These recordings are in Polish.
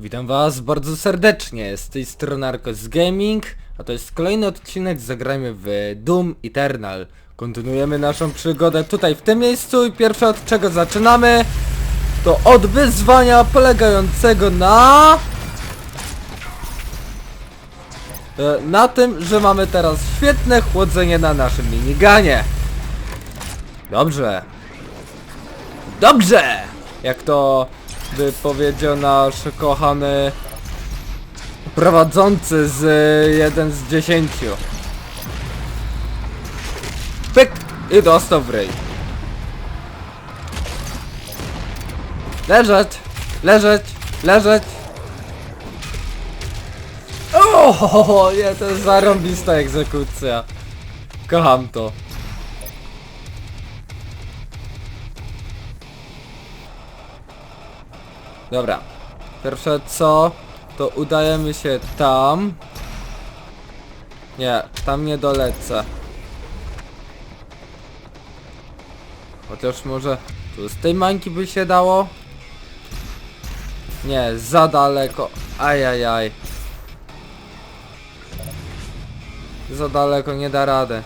Witam was bardzo serdecznie, z tej strony Arcos Gaming, a to jest kolejny odcinek Zagrajmy w Doom Eternal. Kontynuujemy naszą przygodę tutaj w tym miejscu i pierwsze od czego zaczynamy to od wyzwania polegającego na... e, Na tym, że mamy teraz świetne chłodzenie na naszym miniganie. Dobrze. Dobrze! Jak to by powiedział nasz kochany prowadzący z y, jeden z dziesięciu. Pyk! I dostał w ryj. Leżeć! Leżeć! Leżeć! O, nie, to jest zarąbista egzekucja. Kocham to. Dobra. Pierwsze co, to udajemy się tam. Nie, tam nie dolecę. Chociaż może tu z tej mańki by się dało? Nie, za daleko. Ajajaj. Za daleko nie da rady.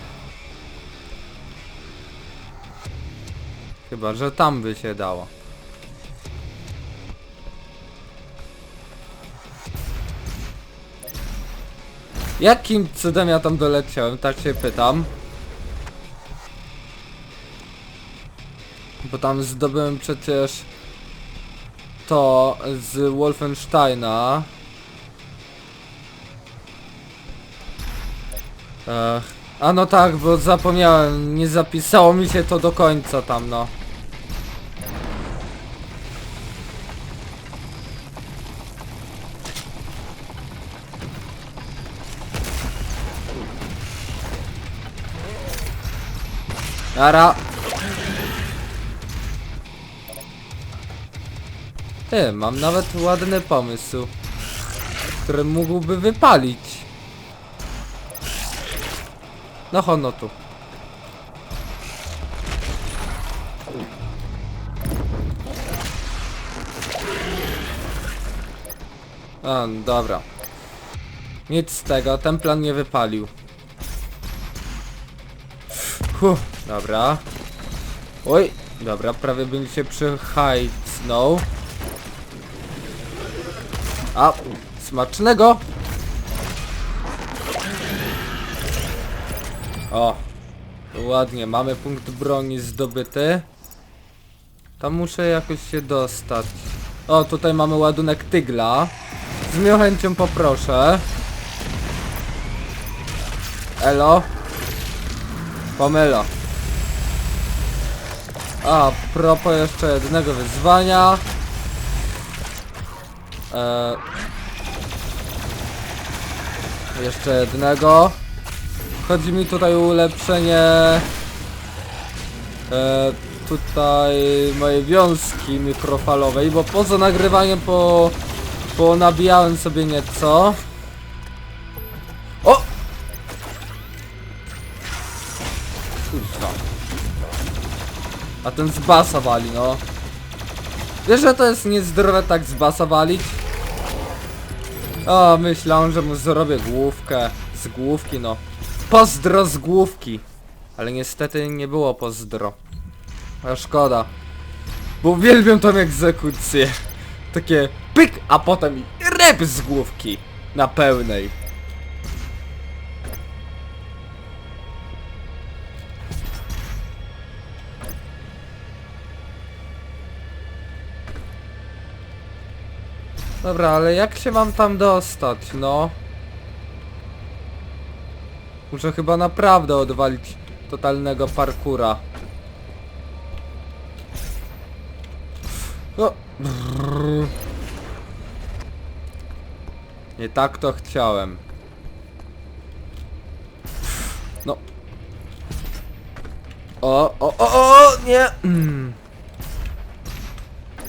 Chyba, że tam by się dało. Jakim cudem ja tam doleciałem, tak się pytam. Bo tam zdobyłem przecież to z Wolfensteina. Ech. A no tak, bo zapomniałem, nie zapisało mi się to do końca tam no. Ara. Ty, mam nawet ładny pomysł, który mógłby wypalić. No hono tu. A, dobra. Nic z tego, ten plan nie wypalił. Huh, dobra. Oj, dobra, prawie bym się przyhajcnął. A, smacznego! O, ładnie, mamy punkt broni zdobyty. Tam muszę jakoś się dostać. O, tutaj mamy ładunek tygla. Z miłą chęcią poproszę. Elo. Pomylo. A, propos jeszcze jednego wyzwania. E, jeszcze jednego. Chodzi mi tutaj o ulepszenie e, tutaj mojej wiązki mikrofalowej, bo poza nagrywaniem po, po nabijałem sobie nieco. A ten z basa wali, no. Wiesz, że to jest niezdrowe tak z basa walić? O, myślałem, że mu zrobię główkę. Z główki, no. Pozdro z główki. Ale niestety nie było pozdro. A szkoda. Bo uwielbiam tą egzekucję. Takie pyk, a potem rep z główki. Na pełnej. Dobra, ale jak się mam tam dostać, no? Muszę chyba naprawdę odwalić totalnego parkura. No. Brrr. Nie tak to chciałem. No. O, o, o, o, nie!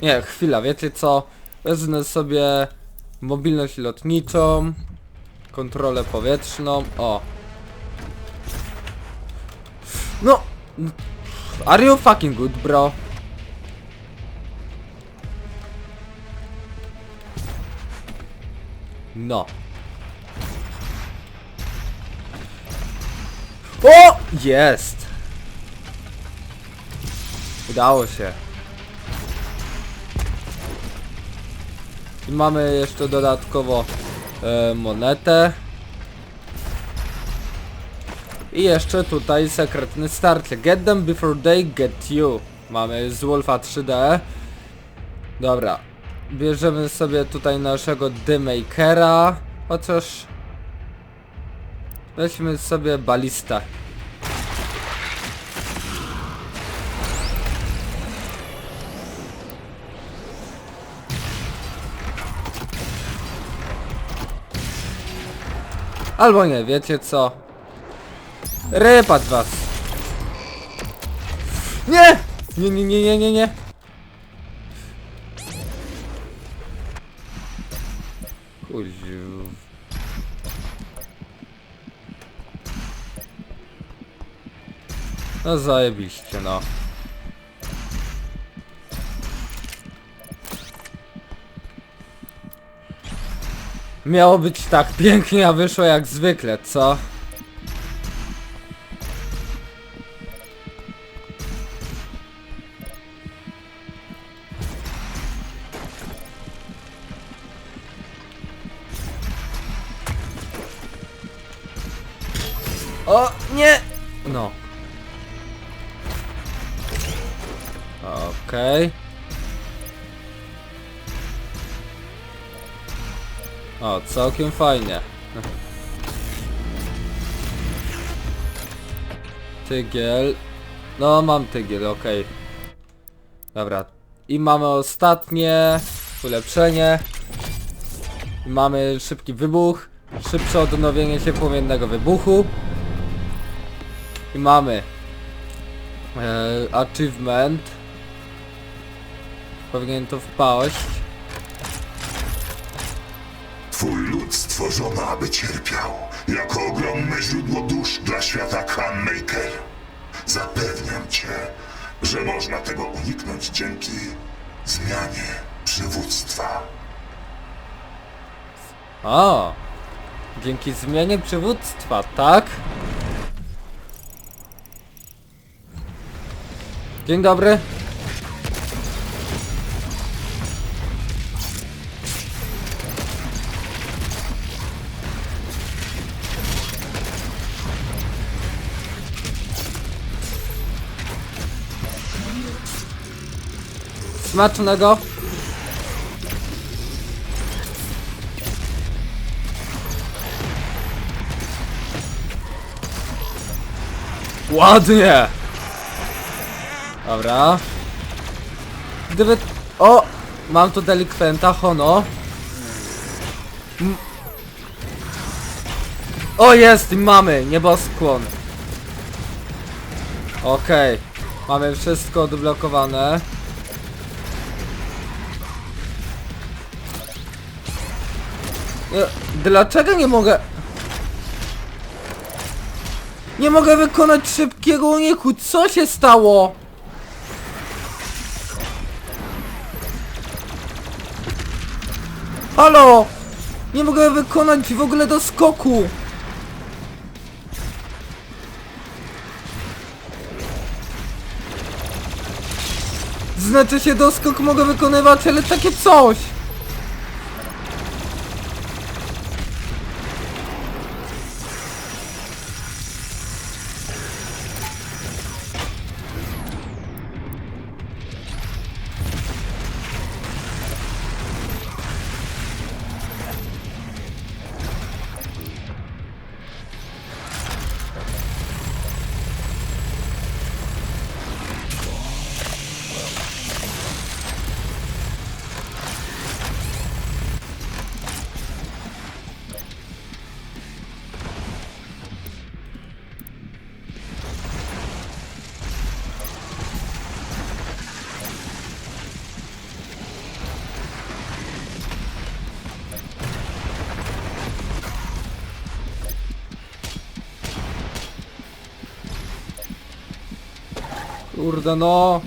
Nie, chwila, wiecie co? Wezmę sobie mobilność lotniczą, kontrolę powietrzną, o. No! Are you fucking good, bro? No. O! Jest! Udało się. I mamy jeszcze dodatkowo e, monetę. I jeszcze tutaj sekretny starcie. Get them before they get you. Mamy z Wolfa 3D. Dobra. Bierzemy sobie tutaj naszego Dymakera. Chociaż... Weźmy sobie balistę. Albo nie, wiecie co? Rypać was! Nie! Nie, nie, nie, nie, nie, nie! Kuziu. No zajebiście, no. Miało być tak pięknie, a wyszło jak zwykle, co? Całkiem fajnie. Tygiel. No, mam tygiel, okej. Dobra. I mamy ostatnie ulepszenie. I mamy szybki wybuch. Szybsze odnowienie się płomiennego wybuchu. I mamy e, achievement. Powinien to wpaść. Twój lud stworzono, aby cierpiał, jako ogromne źródło dusz dla świata Clanmaker. Zapewniam cię, że można tego uniknąć dzięki zmianie przywództwa. O! Dzięki zmianie przywództwa, tak? Dzień dobry. Smacznego. Ładnie! Dobra. Gdyby... O! Mam tu delikwenta, hono. M o jest! Mamy! Nieboskłon. Okej. Mamy wszystko odblokowane. Dlaczego nie mogę... Nie mogę wykonać szybkiego uniku. Co się stało? Halo! Nie mogę wykonać w ogóle do skoku. Znaczy się doskok mogę wykonywać, ale takie coś. Kurde no!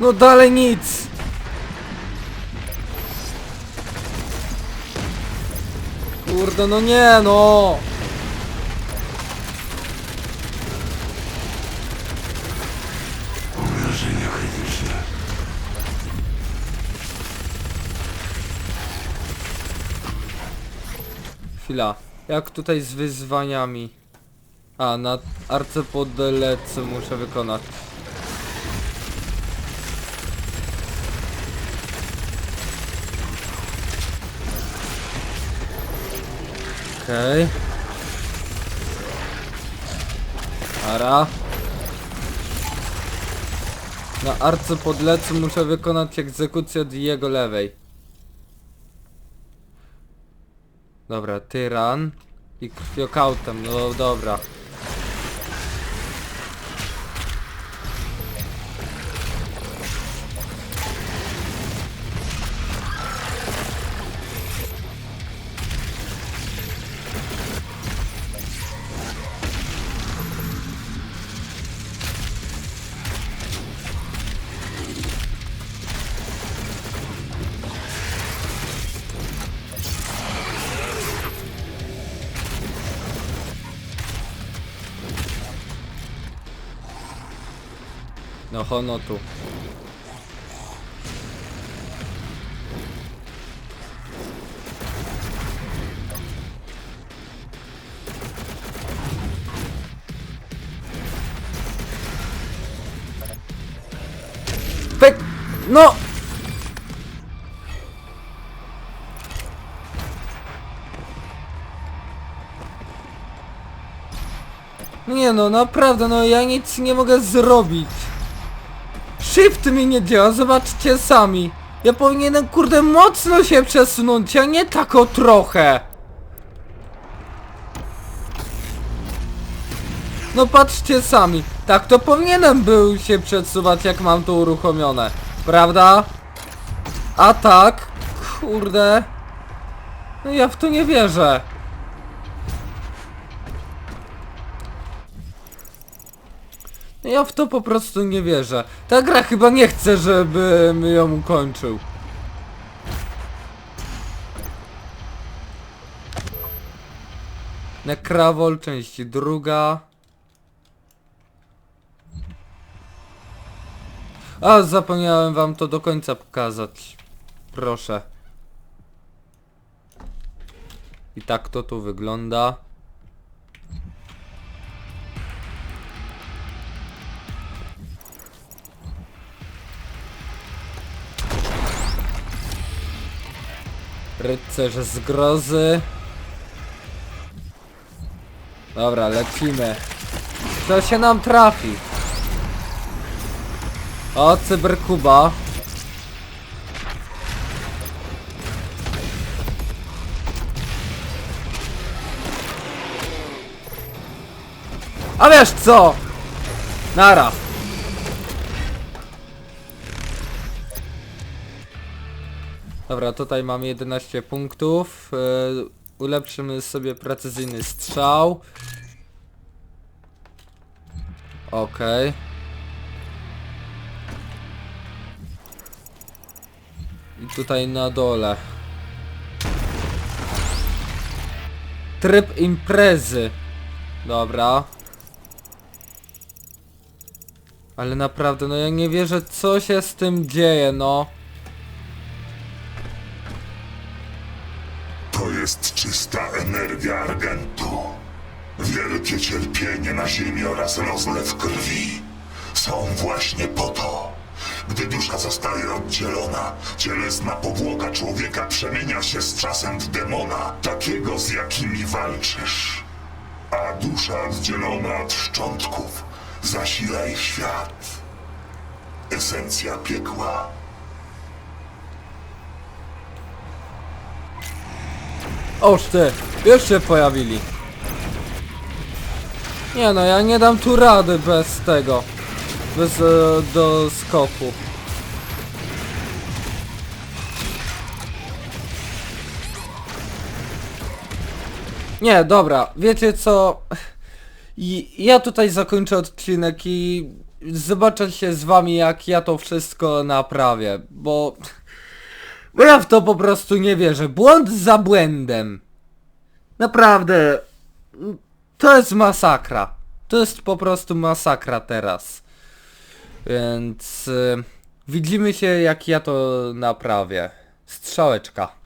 No dalej nic! Kurde, no nie no! Chwila. Jak tutaj z wyzwaniami? A, na arcypodelece muszę wykonać. Okej. Ara. Na arcypodlecu muszę wykonać egzekucję od jego lewej. Dobra, tyran i krwiokautem, no dobra. No hono tu. No! Nie no, naprawdę, no ja nic nie mogę zrobić. Shift mi nie działa, zobaczcie sami. Ja powinienem kurde mocno się przesunąć, a nie tak o trochę. No patrzcie sami, tak to powinienem był się przesuwać jak mam to uruchomione. Prawda? A tak? Kurde. No ja w to nie wierzę. Ja w to po prostu nie wierzę. Ta gra chyba nie chce, żebym ją ukończył. Nekrawol, część druga. A, zapomniałem wam to do końca pokazać. Proszę. I tak to tu wygląda. Rycerze zgrozy. Dobra, lecimy. To się nam trafi. O, cyberkuba. A wiesz co? Nara. Dobra, tutaj mamy 11 punktów. Yy, ulepszymy sobie precyzyjny strzał. Okej. I tutaj na dole. Tryb imprezy. Dobra. Ale naprawdę, no ja nie wierzę co się z tym dzieje, no. Jest czysta energia Argentu. Wielkie cierpienie na ziemi oraz rozlew krwi są właśnie po to. Gdy dusza zostaje oddzielona, cielesna powłoka człowieka przemienia się z czasem w demona, takiego z jakimi walczysz. A dusza oddzielona od szczątków zasila ich świat. Esencja piekła. Oż ty, już się pojawili. Nie no, ja nie dam tu rady bez tego. Bez e, do skoku. Nie, dobra, wiecie co? I ja tutaj zakończę odcinek i zobaczę się z wami jak ja to wszystko naprawię, bo... Bo ja w to po prostu nie wierzę. Błąd za błędem. Naprawdę. To jest masakra. To jest po prostu masakra teraz. Więc... y, widzimy się jak ja to naprawię. Strzałeczka.